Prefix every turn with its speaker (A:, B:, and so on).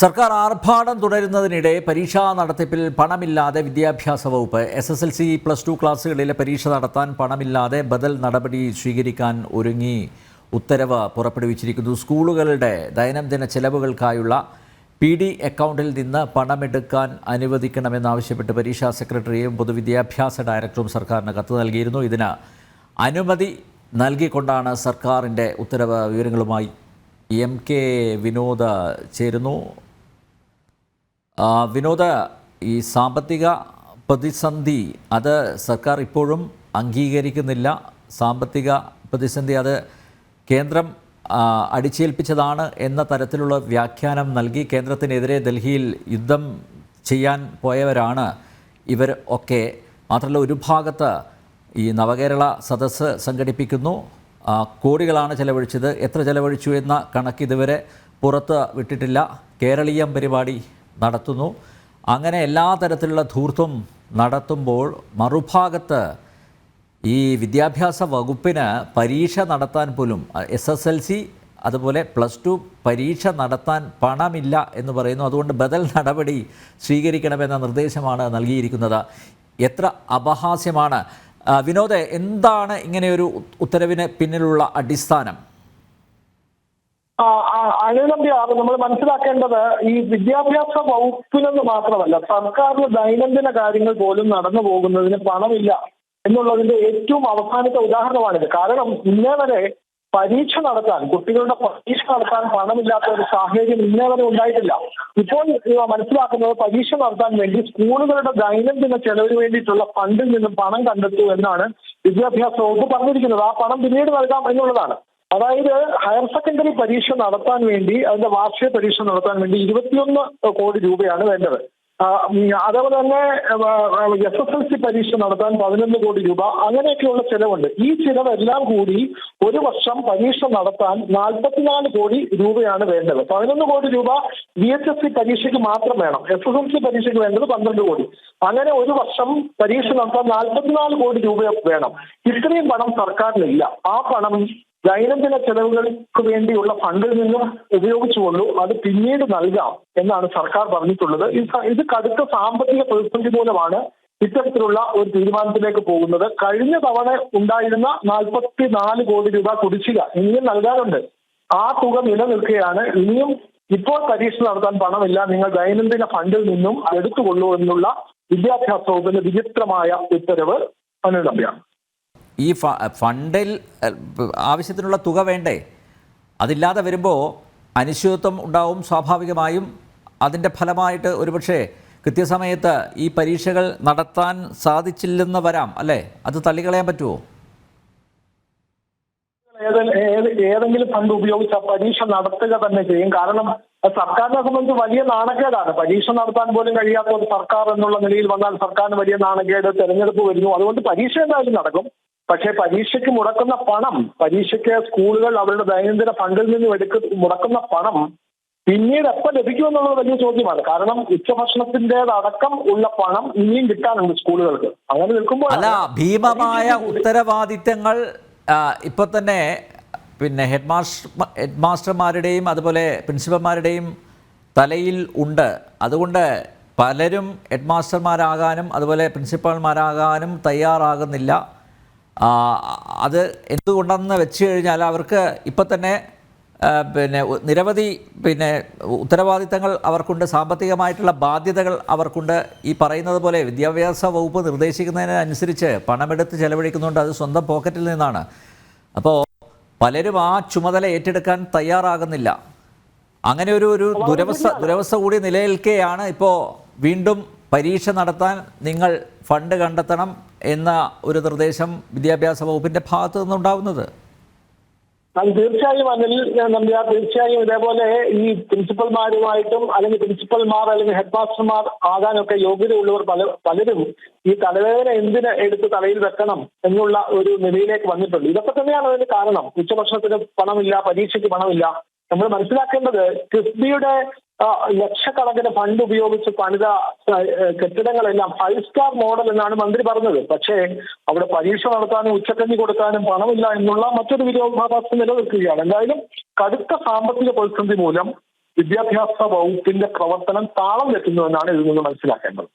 A: സർക്കാർ ആർഭാടം തുടരുന്നതിനിടെ പരീക്ഷാ നടത്തിപ്പിൽ പണമില്ലാതെ വിദ്യാഭ്യാസ വകുപ്പ്. S S L C plus two ക്ലാസ്സുകളിലെ പരീക്ഷ നടത്താൻ പണമില്ലാതെ ബദൽ നടപടി സ്വീകരിക്കാൻ ഒരുങ്ങി. ഉത്തരവ് പുറപ്പെടുവിച്ചിരിക്കുന്നു. സ്കൂളുകളുടെ ദൈനംദിന ചെലവുകൾക്കായുള്ള പി ഡി അക്കൗണ്ടിൽ നിന്ന് പണമെടുക്കാൻ അനുവദിക്കണമെന്നാവശ്യപ്പെട്ട് പരീക്ഷാ സെക്രട്ടറിയും പൊതുവിദ്യാഭ്യാസ ഡയറക്ടറും സർക്കാരിന് കത്ത് നൽകിയിരുന്നു. ഇതിന് അനുമതി നൽകിക്കൊണ്ടാണ് സർക്കാരിന്റെ ഉത്തരവ് വിവരങ്ങളുമായി എം കെ വിനോദ് ചേരുന്നു. വിനോദ ഈ സാമ്പത്തിക പ്രതിസന്ധി അത് സർക്കാർ ഇപ്പോഴും അംഗീകരിക്കുന്നില്ല. സാമ്പത്തിക പ്രതിസന്ധി അത് കേന്ദ്രം അടിച്ചേൽപ്പിച്ചതാണ് എന്ന തരത്തിലുള്ള വ്യാഖ്യാനം നൽകി കേന്ദ്രത്തിനെതിരെ ഡൽഹിയിൽ യുദ്ധം ചെയ്യാൻ പോയവരാണ് ഇവർ ഒക്കെ. മാത്രമല്ല ഒരു ഭാഗത്ത് ഈ നവകേരള സദസ്സ് സംഘടിപ്പിക്കുന്നു. കോടികളാണ് ചെലവഴിച്ചത്. എത്ര ചെലവഴിച്ചു എന്ന കണക്ക് ഇതുവരെ പുറത്ത് വിട്ടിട്ടില്ല. കേരളീയം പരിപാടി നടത്തുന്നു. അങ്ങനെ എല്ലാ തരത്തിലുള്ള ധൂർത്തും നടത്തുമ്പോൾ മറുഭാഗത്ത് ഈ വിദ്യാഭ്യാസ വകുപ്പിന് പരീക്ഷ നടത്താൻ പോലും എസ് എസ് എൽ സി അതുപോലെ പ്ലസ് ടു പരീക്ഷ നടത്താൻ പണമില്ല എന്ന് പറയുന്നു. അതുകൊണ്ട് ബദൽ നടപടി സ്വീകരിക്കണമെന്ന നിർദ്ദേശമാണ് നൽകിയിരിക്കുന്നത്. എത്ര അപഹാസ്യമാണ്. വിനോദ എന്താണ് ഇങ്ങനെയൊരു ഉത്തരവിന് പിന്നിലുള്ള അടിസ്ഥാനം?
B: അനിലമ്പ്യാർ നമ്മൾ മനസ്സിലാക്കേണ്ടത് ഈ വിദ്യാഭ്യാസ വകുപ്പിനെന്ന് മാത്രമല്ല സർക്കാരിന് ദൈനംദിന കാര്യങ്ങൾ പോലും നടന്നു പോകുന്നതിന് പണമില്ല എന്നുള്ളതിന്റെ ഏറ്റവും അവസാനത്തെ ഉദാഹരണമാണിത്. കാരണം ഇന്നേ വരെ പരീക്ഷ നടത്താൻ കുട്ടികളുടെ പരീക്ഷ നടത്താൻ പണമില്ലാത്ത ഒരു സാഹചര്യം ഇന്നേ വരെ ഉണ്ടായിട്ടില്ല. ഇപ്പോൾ മനസ്സിലാക്കുന്നത് പരീക്ഷ നടത്താൻ വേണ്ടി സ്കൂളുകളുടെ ദൈനംദിന ചെലവിന് വേണ്ടിയിട്ടുള്ള ഫണ്ടിൽ നിന്നും പണം കണ്ടെത്തൂ എന്നാണ് വിദ്യാഭ്യാസ വകുപ്പ് പറഞ്ഞിരിക്കുന്നത്. ആ പണം പിന്നീട് നൽകാം എന്നുള്ളതാണ്. അതായത് ഹയർ സെക്കൻഡറി പരീക്ഷ നടത്താൻ വേണ്ടി അതിന്റെ വാർഷിക പരീക്ഷ നടത്താൻ വേണ്ടി ഇരുപത്തിയൊന്ന് കോടി രൂപയാണ് വേണ്ടത്. അതേപോലെ തന്നെ എസ് എസ് എൽ സി പരീക്ഷ നടത്താൻ പതിനൊന്ന് കോടി രൂപ അങ്ങനെയൊക്കെയുള്ള ചിലവുണ്ട്. ഈ ചിലവെല്ലാം കൂടി ഒരു വർഷം പരീക്ഷ നടത്താൻ നാൽപ്പത്തിനാല് കോടി രൂപയാണ് വേണ്ടത്. പതിനൊന്ന് കോടി രൂപ വി എച്ച് എസ് സി പരീക്ഷയ്ക്ക് മാത്രം വേണം. എസ് എസ് എൽ സി പരീക്ഷയ്ക്ക് വേണ്ടത് പന്ത്രണ്ട് കോടി. അങ്ങനെ ഒരു വർഷം പരീക്ഷ നടത്താൻ നാൽപ്പത്തിനാല് കോടി രൂപ വേണം. ഇത്രയും പണം സർക്കാരിനില്ല. ആ പണം ദൈനംദിന ചെലവുകൾക്ക് വേണ്ടിയുള്ള ഫണ്ടിൽ നിന്ന് ഉപയോഗിച്ചുകൊള്ളൂ അത് പിന്നീട് നൽകാം എന്നാണ് സർക്കാർ പറഞ്ഞിട്ടുള്ളത്. ഇത് കടുത്ത സാമ്പത്തിക പ്രതിസന്ധി മൂലമാണ് ഇത്തരത്തിലുള്ള ഒരു തീരുമാനത്തിലേക്ക് പോകുന്നത്. കഴിഞ്ഞ തവണ ഉണ്ടായിരുന്ന നാൽപ്പത്തി നാല് കോടി രൂപ കുടിശ്ശിക ഇനിയും നൽകാനുണ്ട് ആ തുക നിലനിൽക്കുകയാണ് ഇനിയും ഇപ്പോൾ പരീക്ഷ നടത്താൻ പണമില്ല. നിങ്ങൾ ദൈനംദിന ഫണ്ടിൽ നിന്നും എടുത്തുകൊള്ളൂ എന്നുള്ള വിദ്യാഭ്യാസ വകുപ്പിന്റെ വിചിത്രമായ ഉത്തരവ് അനുലഭ്യാണ്
A: ഈ ഫണ്ടിൽ ആവശ്യത്തിനുള്ള തുക വേണ്ടേ? അതില്ലാതെ വരുമ്പോൾ അനിശ്ചിതത്വം ഉണ്ടാവും സ്വാഭാവികമായും. അതിന്റെ ഫലമായിട്ട് ഒരുപക്ഷെ കൃത്യസമയത്ത് ഈ പരീക്ഷകൾ നടത്താൻ സാധിച്ചില്ലെന്ന് വരാം അല്ലേ? അത് തള്ളിക്കളയാൻ പറ്റുമോ
B: ഏതെങ്കിലും ഫണ്ട് ഉപയോഗിച്ച് പരീക്ഷ നടത്തുക തന്നെ ചെയ്യും. കാരണം സർക്കാരിനെ സംബന്ധിച്ച് വലിയ നാണക്കേടാണ്. പരീക്ഷ നടത്താൻ പോലും കഴിയാത്ത ഒരു സർക്കാർ എന്നുള്ള നിലയിൽ വന്നാൽ സർക്കാരിന് വലിയ നാണക്കേട് തെരഞ്ഞെടുപ്പ് വരുന്നു. അതുകൊണ്ട് പരീക്ഷ എന്തായാലും നടക്കും. പക്ഷേ പരീക്ഷയ്ക്ക് മുടക്കുന്ന പണം പരീക്ഷയ്ക്ക് സ്കൂളുകൾ അവരുടെ ദൈനംദിന ഫണ്ടിൽ നിന്ന് എടുക്ക മുടക്കുന്ന പണം പിന്നീട് എപ്പോൾ ലഭിക്കുമെന്നുള്ളത് വലിയ ചോദ്യമാണ്. കാരണം ഉച്ചഭക്ഷണത്തിന്റെതടക്കം ഉള്ള പണം ഇനിയും കിട്ടാനുണ്ട് സ്കൂളുകൾക്ക്. അങ്ങനെ നിൽക്കുമ്പോൾ
A: അല്ല ഭീമമായ ഉത്തരവാദിത്തങ്ങൾ ഇപ്പൊ തന്നെ പിന്നെ ഹെഡ് മാസ്റ്റർ ഹെഡ് മാസ്റ്റർമാരുടെയും അതുപോലെ പ്രിൻസിപ്പൽമാരുടെയും തലയിൽ ഉണ്ട്. അതുകൊണ്ട് പലരും ഹെഡ് മാസ്റ്റർമാരാകാനും അതുപോലെ പ്രിൻസിപ്പൽമാരാകാനും തയ്യാറാകുന്നില്ല. അത് എന്തുകൊണ്ടെന്ന് വെച്ച് കഴിഞ്ഞാൽ അവർക്ക് ഇപ്പം തന്നെ പിന്നെ നിരവധി പിന്നെ ഉത്തരവാദിത്തങ്ങൾ അവർക്കുണ്ട് സാമ്പത്തികമായിട്ടുള്ള ബാധ്യതകൾ അവർക്കുണ്ട്. ഈ പറയുന്നത് പോലെ വിദ്യാഭ്യാസ വകുപ്പ് നിർദ്ദേശിക്കുന്നതിനനുസരിച്ച് പണമെടുത്ത് ചെലവഴിക്കുന്നുണ്ട് അത് സ്വന്തം പോക്കറ്റിൽ നിന്നാണ്. അപ്പോൾ പലരും ആ ചുമതല ഏറ്റെടുക്കാൻ തയ്യാറാകുന്നില്ല. അങ്ങനെ ഒരു ഒരു ദുരവസ്ഥ ദുരവസ്ഥ കൂടി നിലനിൽക്കെയാണ് ഇപ്പോൾ വീണ്ടും പരീക്ഷ നടത്താൻ നിങ്ങൾ ഫണ്ട് കണ്ടെത്തണം. എന്ന ഒരു നിർദ്ദേശം വിദ്യാഭ്യാസ വകുപ്പിന്റെ ഭാഗത്തു നിന്നുണ്ടാവുന്നത്?
B: അത് തീർച്ചയായും അനിൽ നമ്പ്യാർ തീർച്ചയായും ഇതേപോലെ ഈ പ്രിൻസിപ്പൽമാരുമായിട്ടും അല്ലെങ്കിൽ പ്രിൻസിപ്പൽമാർ അല്ലെങ്കിൽ ഹെഡ് മാസ്റ്റർമാർ ആകാനൊക്കെ യോഗ്യതയുള്ളവർ പല പലരും ഈ തലവേദന എന്തിന് എടുത്ത് തലയിൽ വെക്കണം എന്നുള്ള ഒരു നിലയിലേക്ക് വന്നിട്ടുണ്ട്. ഇതൊക്കെ തന്നെയാണ് അതിന് കാരണം. ഉച്ചഭക്ഷണത്തിന് പണമില്ല പരീക്ഷയ്ക്ക് പണമില്ല. നമ്മൾ മനസ്സിലാക്കേണ്ടത് കിഫ്ബിയുടെ ലക്ഷക്കണക്കിന് ഫണ്ട് ഉപയോഗിച്ച് പണിത കെട്ടിടങ്ങളെല്ലാം ഫൈവ് സ്റ്റാർ മോഡൽ എന്നാണ് മന്ത്രി പറഞ്ഞത്. പക്ഷേ അവിടെ പരീക്ഷ നടത്താനും ഉച്ചക്കഞ്ഞി കൊടുക്കാനും പണമില്ല എന്നുള്ള മറ്റൊരു വിരോധാഭാസം നിലനിൽക്കുകയാണ്. എന്തായാലും കടുത്ത സാമ്പത്തിക പ്രതിസന്ധി മൂലം വിദ്യാഭ്യാസ വകുപ്പിന്റെ പ്രവർത്തനം താളം തെറ്റുന്നു എന്നാണ് ഇതിൽ നിന്ന് മനസ്സിലാക്കേണ്ടത്.